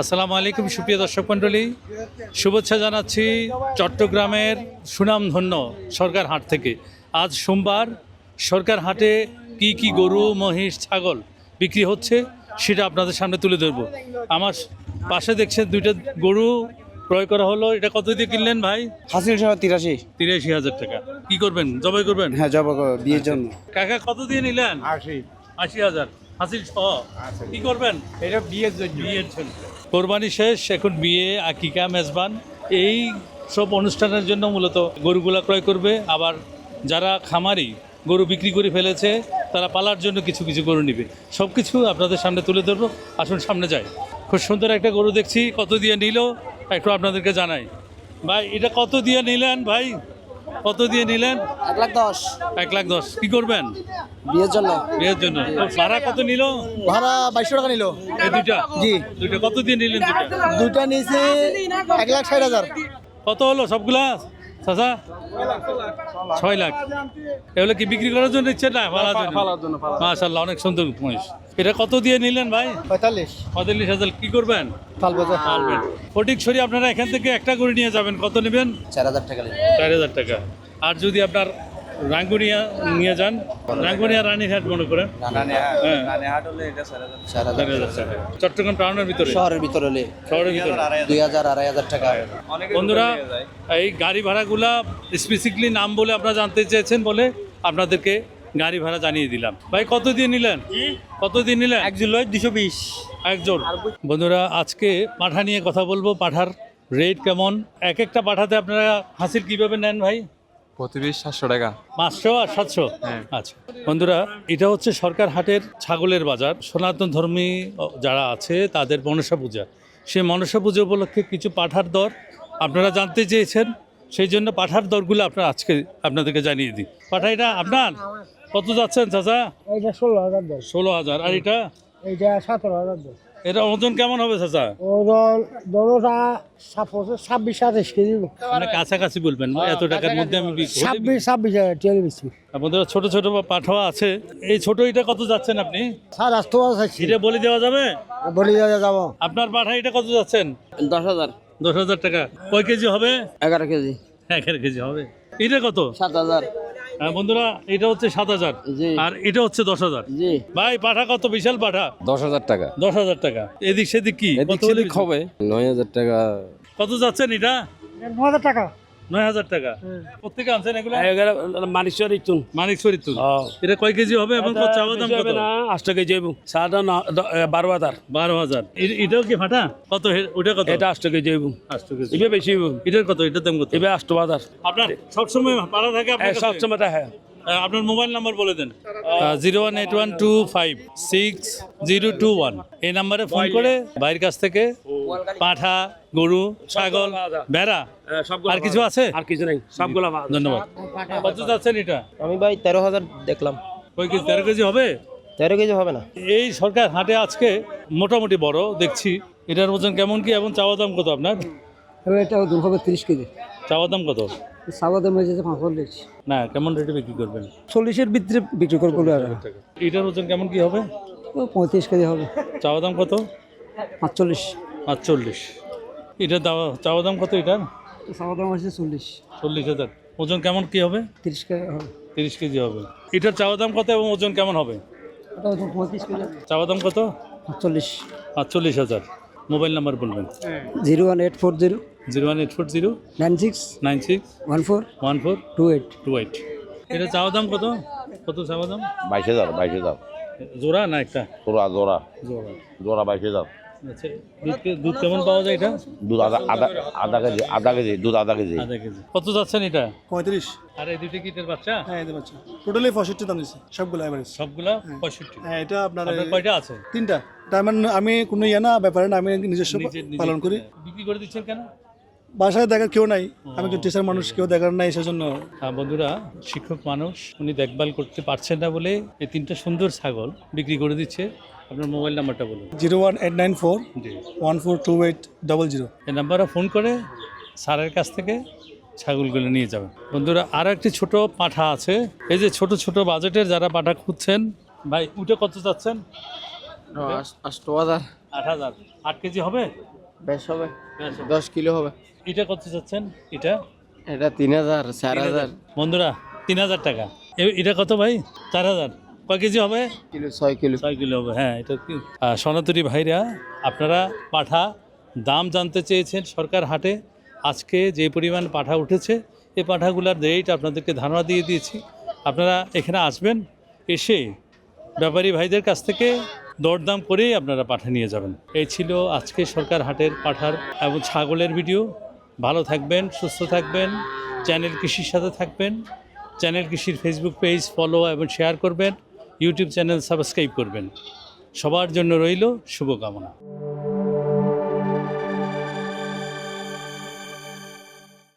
আসসালামু আলাইকুম সুপ্রিয় দর্শক মণ্ডলী। শুভেচ্ছা জানাচ্ছি চট্টগ্রামের সুনামধন্য সরকার হাট থেকে। আজ সোমবার সরকার হাটে কি কি গরু মহিষ ছাগল বিক্রি হচ্ছে সেটা আপনাদের সামনে তুলে ধরবো। আমার পাশে দেখছেন দুইটা গরু ক্রয় করা হলো। এটা কত দিয়ে কিনলেন ভাই? হাসিল সহ তিরাশি। তিরাশি হাজার টাকা। কি করবেন? জবাই করবেন? হ্যাঁ জব বিয়ের জন্য। কাকা কত দিয়ে নিলেন? আশি। আশি হাজার। হাসিল সহ কি করবেন? এটা বিয়ের জন্য। বিয়ের জন্য। কোরবানি শেষ এখন বিয়ে আকিকা মেজবান। এই সব অনুষ্ঠানের জন্য মূলত গরুগুলা ক্রয় করবে। আবার যারা খামারি গরু বিক্রি করে ফেলেছে তারা পালার জন্য কিছু কিছু গরু নিবে। সব কিছু আপনাদের সামনে তুলে ধরবো। আসুন সামনে যাই। খুব সুন্দর একটা গরু দেখছি। কত দিয়ে নিল? একটু আপনাদেরকে জানাই। ভাই এটা কত দিয়ে নিলেন ভাই? কত দিয়ে নিলেন? এক লাখ দশ। এক লাখ দশ। কি করবেন? বিয়ের জন্য। বিয়ের জন্য। ভাড়া কত নিল? ভাড়া বাইশশো টাকা নিল। এই দুইটা? জি। দুইটা। কত দিয়ে নিলেন দুইটা? দুইটা নিয়েছে এক লাখ ষাট হাজার। কত হলো সবগুলা? চাচা? ছয় লাখ। এগুলো কি বিক্রি করার জন্য ইচ্ছে না পালার জন্য। মাশাল্লাহ অনেক সুন্দর মহিষ। এটা কত দিয়ে নিলেন ভাই? পঁয়তাল্লিশ। পঁয়তাল্লিশ হাজার। কি করবেন? পারবেন ফটিকছড়ি আপনারা এখান থেকে একটা করে নিয়ে যাবেন। কত নেবেন? চার হাজার টাকা চার হাজার টাকা। আর যদি আপনার রাঙ্গুনিয়া নিয়ে যান। রাঙ্গুনিয়া রানীরহাট মনে করেন? হ্যাঁ। চট্টগ্রাম টাউনের ভিতরে? শহরের ভিতর হলে। শহরের ভিতরে? দুই হাজার আড়াই হাজার। টাকা। বন্ধুরা এই গাড়ি ভাড়াগুলা স্পেসিফিকলি নাম বলে আপনারা জানতে চেয়েছেন বলে আপনাদেরকে গাড়ি ভাড়া জানিয়ে দিলাম। ভাই কত দিয়ে নিলেন? কত দিয়ে নিলেন? এক জুলাই দুশো বিশ। একজন বন্ধুরা আজকে পাঠা নিয়ে কথা বলব। পাঠার রেট কেমন? এক একটা পাঠাতে আপনারা হাসির কীভাবে নেন ভাই? প্রতিদিন সাতশো টাকা। পাঁচশো আর সাতশো? হ্যাঁ। আচ্ছা। বন্ধুরা এটা হচ্ছে সরকার হাটের ছাগলের বাজার। সনাতন ধর্মী যারা আছে তাদের মনসা পূজা। সেই মনসা পুজো উপলক্ষে কিছু পাঠার দর আপনারা জানতে চেয়েছেন সেই জন্য পাঠার দরগুলো আপনার আজকে আপনাদেরকে জানিয়ে দিই। পাঠা এটা আপনার? কত যাচ্ছেন চাচা? এইটা ষোলো হাজার ষোলো হাজার। আর এটা? এইটা সতেরো হাজার দশ এটা ওজন কেমন হবে চাচা? ওজন দোনোটা সাপোজ ছাব্বিশ সাতাশ কেজি। মানে কাছাকাছি বলবেন এত টাকার মধ্যে আমি ছাব্বিশ ছাব্বিশ বেশি আপনাদের ছোট ছোট পাঠাও আছে এই ছোট এটা কত যাচ্ছেন আপনি? সার আসতে আছে। এটা বলে দেওয়া যাবে? বলি যাব। আপনার পাঠা এটা কত যাচ্ছেন? দশ হাজার। দশ হাজার টাকা। কয় কেজি হবে? এগারো কেজি। এগারো কেজি হবে। এটা কত? সাত হাজার। হ্যাঁ, বন্ধুরা এটা হচ্ছে সাত হাজার। আর এটা হচ্ছে দশ হাজার। ভাই পাঠা কত? বিশাল পাঠা। দশ হাজার টাকা। দশ হাজার টাকা। এদিক সেদিক কি? কত হবে। নয় হাজার টাকা। কত যাচ্ছেন এটা? ন হাজার টাকা। নয় হাজার টাকা। প্রত্যেকে আনছেন এগুলো? মানিশ্বর ইতুন। মানিক শরীর এটা কয় কেজি হবে এবং কত চাওয়া দাম কত? আষ্ট কেজি হইব। সাদা বারো হাজার। বারো হাজার। এটাও কি ফাটা কত ওটা কত? এটা কেজি আটশো কেজি। বেশি এটার কত? এটার দাম কত? এবার আষ্ট হাজার। আপনার সবসময় পাড়া থাকে আপনার সবসময় হ্যাঁ। আহ, আপনার মোবাইল নাম্বার বলে দেন। Zero one eight one two five six zero two one. এই নাম্বারে ফোন করে ভাইয়ের কাছ থেকে পাঠা গরু ছাগল ভেড়া আর কিছু আছে? আর কিছু নেই সবগুলা। ধন্যবাদ। কত যাচ্ছেন এটা? আমি ভাই তেরো হাজার দেখলাম। ওই কি তেরো কেজি হবে? তেরো কেজি হবে না। এই সরকার হাটে আজকে মোটামুটি বড় দেখছি। এটার ওজন কেমন কি এবং চাওয়া দাম কত আপনার? এটা দু হবে তিরিশ কেজি। চাওয়া দাম কত? সাবাদে মেজেছে পাঁচশো দিচ্ছি না কেমন রেটে বিক্রি করবেন? চল্লিশের ভিতরে বিক্রি করব আর। এটার ওজন কেমন কি হবে? পঁয়ত্রিশ কেজি হবে। চাওয়া দাম কত? পাঁচচল্লিশ। আটচল্লিশ এটার দাওয়া চাওয়া দাম কত এটার? সাবাদাম আছে চল্লিশ। চল্লিশ হাজার। ওজন কেমন কি হবে? তিরিশ কেজি হবে। তিরিশ কেজি হবে। এটার চাওয়া দাম কত এবং ওজন কেমন হবে? পঁয়ত্রিশ কেজি। চাওয়া দাম কত? পাঁচচল্লিশ। আটচল্লিশ হাজার। মোবাইল নাম্বার বলবেন? Zero one eight four zero. Zero one eight four zero. Nine six. Nine six. One four. One four. Two eight. Two eight. এটা চাওয়া দাম কত? কত চাওয়া দাম? বাইশ হাজার বাইশ হাজার। জোড়া না একটা? জোড়া জোড়া। জোড়া। জোড়া বাইশ হাজার। দুধ দুধ কেমন পাওয়া যায় এটা? দুধ আধা আধা আধা কেজি আধা কেজি দুধ আধা কেজি। আধা কেজি। কত যাচ্ছেন এটা? পঁয়ত্রিশ। আর এই দুটো কিটের বাচ্চা? হ্যাঁ এদের বাচ্চা। টোটালি পঁয়ষট্টি দাম দিচ্ছে সবগুলো এভারেজ সবগুলা পঁয়ষট্টি। হ্যাঁ এটা আপনার আপনার কয়টা আছে? তিনটা। তার মানে আমি কোনো ইয়ে না ব্যাপারে না আমি নিজস্ব নিজে- নিজে- পালন করি। বিক্রি করে দিচ্ছেন কেন? বাসায় দেখার কেউ নাই। আমি তো টিচার মানুষ কেউ দেখার নাই সেজন্য হ্যাঁ বন্ধুরা শিক্ষক মানুষ উনি দেখভাল করতে পারছেন না বলে এই তিনটা সুন্দর ছাগল বিক্রি করে দিচ্ছে। আপনার মোবাইল নাম্বারটা বলুন। Zero one eight nine four জি। One four two eight double zero. এই নাম্বারে ফোন করে স্যারের কাছ থেকে ছাগলগুলো নিয়ে যাবেন। বন্ধুরা আর একটি ছোট পাঠা আছে। এই যে ছোট ছোট বাজেটের যারা পাঠা খুঁজছেন ভাই উঠে কত আষ্ট হাজার। আট হাজার। আট কেজি হবে? বেশ হবে। দশ কিলো হবে। এটা কত চাচ্ছেন? এটা? এটা তিন হাজার চার হাজার। বন্ধুরা তিন হাজার টাকা। এটা কত ভাই? চার হাজার। কয় কেজি হবে? কিলো ছয় কিলো। ছয় কিলো হবে হ্যাঁ এটা সনাতনী ভাইরা আপনারা পাঠা দাম জানতে চেয়েছেন সরকার হাটে। আজকে যে পরিমাণ পাঠা উঠেছে এই পাঠাগুলোর রেট আপনাদেরকে ধারণা দিয়ে দিয়েছি। আপনারা এখানে আসবেন এসে ব্যাপারী ভাইদের কাছ থেকে দরদাম করেই আপনারা পাঠা নিয়ে যাবেন। এই ছিল আজকে সরকার হাটের পাঠার এবং ছাগলের ভিডিও। ভালো থাকবেন, সুস্থ থাকবেন, চ্যানেল কৃষির সাথে থাকবেন, চ্যানেল কৃষির ফেসবুক পেজ ফলো এবং শেয়ার করবেন ইউটিউব চ্যানেল সাবস্ক্রাইব করবেন। সবার জন্য রইল শুভকামনা।